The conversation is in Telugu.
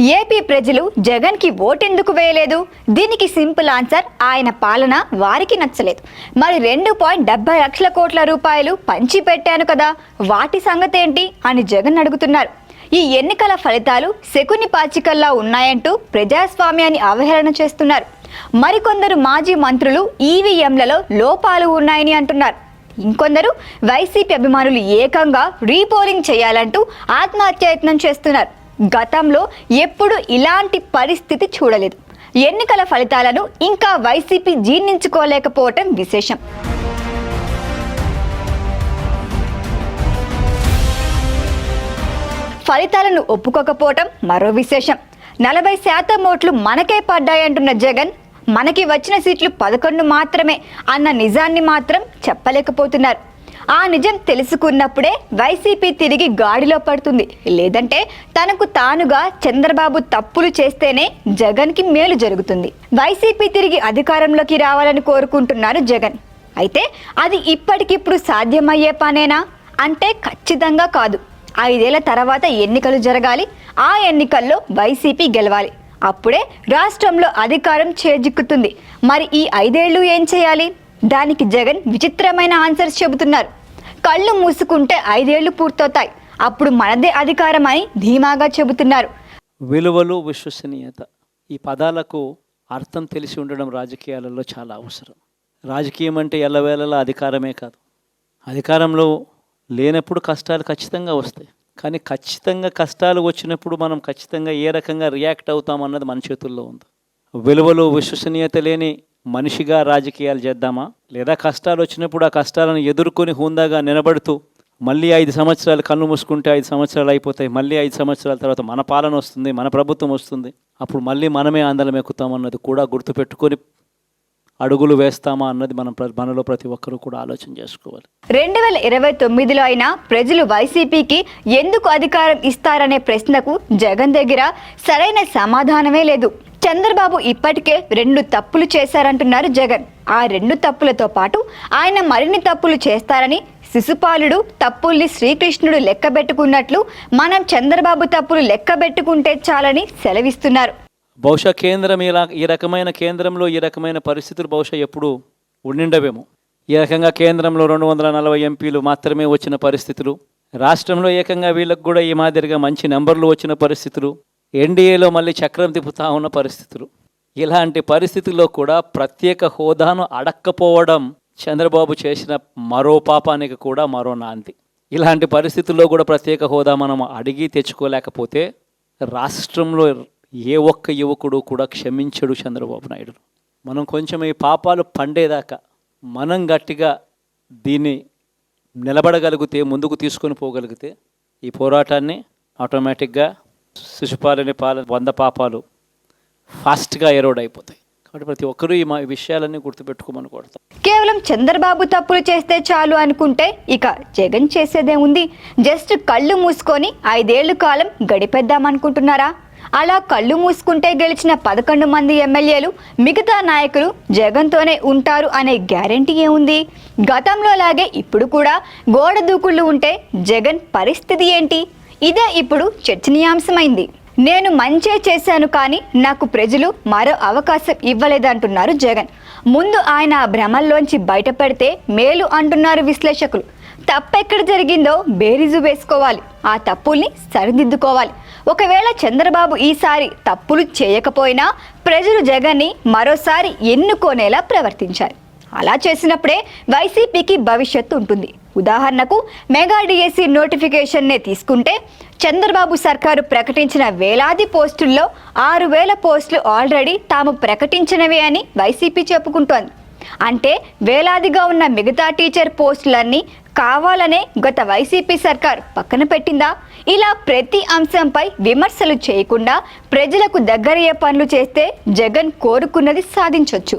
ఏపీ ప్రజలు జగన్కి ఓటెందుకు వేయలేదు? దీనికి సింపుల్ ఆన్సర్ ఆయన పాలన వారికి నచ్చలేదు. మరి రెండు పాయింట్ డెబ్బై లక్షల కోట్ల రూపాయలు పంచి పెట్టాను కదా వాటి సంగతి ఏంటి అని జగన్ అడుగుతున్నారు. ఈ ఎన్నికల ఫలితాలు శకుని పాచికల్లా ఉన్నాయంటూ ప్రజాస్వామ్యాన్ని అవహేళన చేస్తున్నారు. మరికొందరు మాజీ మంత్రులు ఈవీఎంలలో లోపాలు ఉన్నాయని అంటున్నారు. ఇంకొందరు వైసీపీ అభిమానులు ఏకంగా రీపోలింగ్ చేయాలంటూ ఆత్మహత్యయత్నం చేస్తున్నారు. గతంలో ఎప్పుడు ఇలాంటి పరిస్థితి చూడలేదు. ఎన్నికల ఫలితాలను ఇంకా వైసీపీ జీర్ణించుకోలేకపోవటం విశేషం. ఫలితాలను ఒప్పుకోకపోవటం మరో విశేషం. నలభై శాతం ఓట్లు మనకే పడ్డాయంటున్న జగన్ మనకి వచ్చిన సీట్లు పదకొండు మాత్రమే అన్న నిజాన్ని మాత్రం చెప్పలేకపోతున్నారు. ఆ నిజం తెలుసుకున్నప్పుడే వైసీపీ తిరిగి గాడిలో పడుతుంది. లేదంటే తనకు తానుగా చంద్రబాబు తప్పులు చేస్తేనే జగన్కి మేలు జరుగుతుంది. వైసీపీ తిరిగి అధికారంలోకి రావాలని కోరుకుంటున్నారు జగన్. అయితే అది ఇప్పటికిప్పుడు సాధ్యమయ్యే పనేనా? అంటే ఖచ్చితంగా కాదు. ఐదేళ్ళ తర్వాత ఎన్నికలు జరగాలి. ఆ ఎన్నికల్లో వైసీపీ గెలవాలి. అప్పుడే రాష్ట్రంలో అధికారం చేజిక్కుతుంది. మరి ఈ ఐదేళ్ళు ఏం చేయాలి? దానికి జగన్ విచిత్రమైన ఆన్సర్స్ చెబుతున్నారు. కళ్ళు మూసుకుంటే ఐదేళ్ళు పూర్తవుతాయి. అప్పుడు మనదే అధికారం అని ధీమాగా చెబుతున్నారు. విలువలు విశ్వసనీయత. ఈ పదాలకు అర్థం తెలిసి ఉండడం రాజకీయాలలో చాలా అవసరం. రాజకీయం అంటే ఎల్లవేళలా అధికారమే కాదు. అధికారంలో లేనప్పుడు కష్టాలు ఖచ్చితంగా వస్తాయి. కానీ ఖచ్చితంగా కష్టాలు వచ్చినప్పుడు మనం ఖచ్చితంగా ఏ రకంగా రియాక్ట్ అవుతాం అన్నది మన చేతుల్లో ఉంది. విలువలు విశ్వసనీయత లేని మనిషిగా రాజకీయాలు చేద్దామా? లేదా కష్టాలు వచ్చినప్పుడు ఆ కష్టాలను ఎదుర్కొని హుందాగా నిలబడుతూ మళ్ళీ ఐదు సంవత్సరాలు కన్ను మూసుకుంటే ఐదు సంవత్సరాలు అయిపోతాయి మళ్ళీ ఐదు సంవత్సరాల తర్వాత మన పాలన వస్తుంది మన ప్రభుత్వం వస్తుంది. అప్పుడు మళ్ళీ మనమే ఆందోళన ఎక్కుతాం అన్నది కూడా గుర్తుపెట్టుకొని అడుగులు వేస్తామా అన్నది మనం ప్ర- మనలో ప్రతి ఒక్కరూ కూడా ఆలోచన చేసుకోవాలి. రెండు వేల ఇరవై తొమ్మిదిలో అయినా ప్రజలు వైసీపీకి ఎందుకు అధికారం ఇస్తారనే ప్రశ్నకు జగన్ దగ్గర సరైన సమాధానమే లేదు. చంద్రబాబు ఇప్పటికే రెండు తప్పులు చేశారంటున్నారు జగన్. ఆ రెండు తప్పులతో పాటు ఆయన మరిన్ని తప్పులు చేస్తారని శిశుపాలుడు తప్పుల్ని శ్రీకృష్ణుడు లెక్కబెట్టుకున్నట్లు మనం చంద్రబాబు తప్పులు లెక్కబెట్టుకుంటే చాలని సెలవిస్తున్నారు. బహుశా కేంద్రం ఇలా ఈ రకమైన కేంద్రంలో ఈ రకమైన పరిస్థితులు బహుశా ఎప్పుడు ఉండిండవేమో. ఈ రకంగా కేంద్రంలో రెండు వందల నలభై ఎంపీలు మాత్రమే వచ్చిన పరిస్థితులు రాష్ట్రంలో ఏకంగా వీళ్ళకు కూడా ఈ మాదిరిగా మంచి నెంబర్లు వచ్చిన పరిస్థితులు ఎన్డీఏలో మళ్ళీ చక్రం తిప్పుతా ఉన్న పరిస్థితులు. ఇలాంటి పరిస్థితుల్లో కూడా ప్రత్యేక హోదాను అడక్కపోవడం చంద్రబాబు చేసిన మరో పాపానికి కూడా మరో నాంది. ఇలాంటి పరిస్థితుల్లో కూడా ప్రత్యేక హోదా మనం అడిగి తెచ్చుకోలేకపోతే రాష్ట్రంలో ఏ ఒక్క యువకుడు కూడా క్షమించడు చంద్రబాబు నాయుడు. మనం కొంచెం ఈ పాపాలు పండేదాకా మనం గట్టిగా దీన్ని నిలబడగలిగితే ముందుకు తీసుకొని పోగలిగితే ఈ పోరాటాన్ని ఆటోమేటిక్గా శిశుపాలని పాల వంద పాపాలు ఫాస్ట్గా ఎరోడ్ అయిపోతాయి. కాబట్టి ప్రతి ఒక్కరూ ఈ మా విషయాలన్నీ గుర్తుపెట్టుకోమని కోరుతాం. కేవలం చంద్రబాబు తప్పులు చేస్తే చాలు అనుకుంటే ఇక జగన్ చేసేదే ఉంది. జస్ట్ కళ్ళు మూసుకొని ఐదేళ్ళ కాలం గడిపేద్దామనుకుంటున్నారా అలా కళ్ళు మూసుకుంటే గెలిచిన పదకొండు మంది ఎమ్మెల్యేలు మిగతా నాయకులు జగన్తోనే ఉంటారు అనే గ్యారంటీ ఏముంది? గతంలో లాగే ఇప్పుడు కూడా గోడ దూకుళ్ళు ఉంటే జగన్ పరిస్థితి ఏంటి? ఇదే ఇప్పుడు చర్చనీయాంశమైంది. నేను మంచే చేశాను కానీ నాకు ప్రజలు మరో అవకాశం ఇవ్వలేదంటున్నారు జగన్. ముందు ఆయన ఆ భ్రమల్లోంచి బయటపడితే మేలు అంటున్నారు విశ్లేషకులు. తప్పెక్కడ జరిగిందో బేరీజు వేసుకోవాలి. ఆ తప్పుల్ని సరిదిద్దుకోవాలి. ఒకవేళ చంద్రబాబు ఈసారి తప్పులు చేయకపోయినా ప్రజలు జగన్ని మరోసారి ఎన్నుకోనేలా ప్రవర్తించారు అలా చేసినప్పుడే వైసీపీకి భవిష్యత్తు ఉంటుంది. ఉదాహరణకు మెగా డిఎస్సి నోటిఫికేషన్నే తీసుకుంటే చంద్రబాబు సర్కారు ప్రకటించిన వేలాది పోస్టుల్లో ఆరు వేల పోస్టులు ఆల్రెడీ తాము ప్రకటించినవే అని వైసీపీ చెప్పుకుంటోంది. అంటే వేలాదిగా ఉన్న మిగతా టీచర్ పోస్టులన్నీ కావాలనే గత వైసీపీ సర్కార్ పక్కన పెట్టిందా? ఇలా ప్రతి అంశంపై విమర్శలు చేయకుండా ప్రజలకు దగ్గరయ్యే పనులు చేస్తే జగన్ కోరుకున్నది సాధించవచ్చు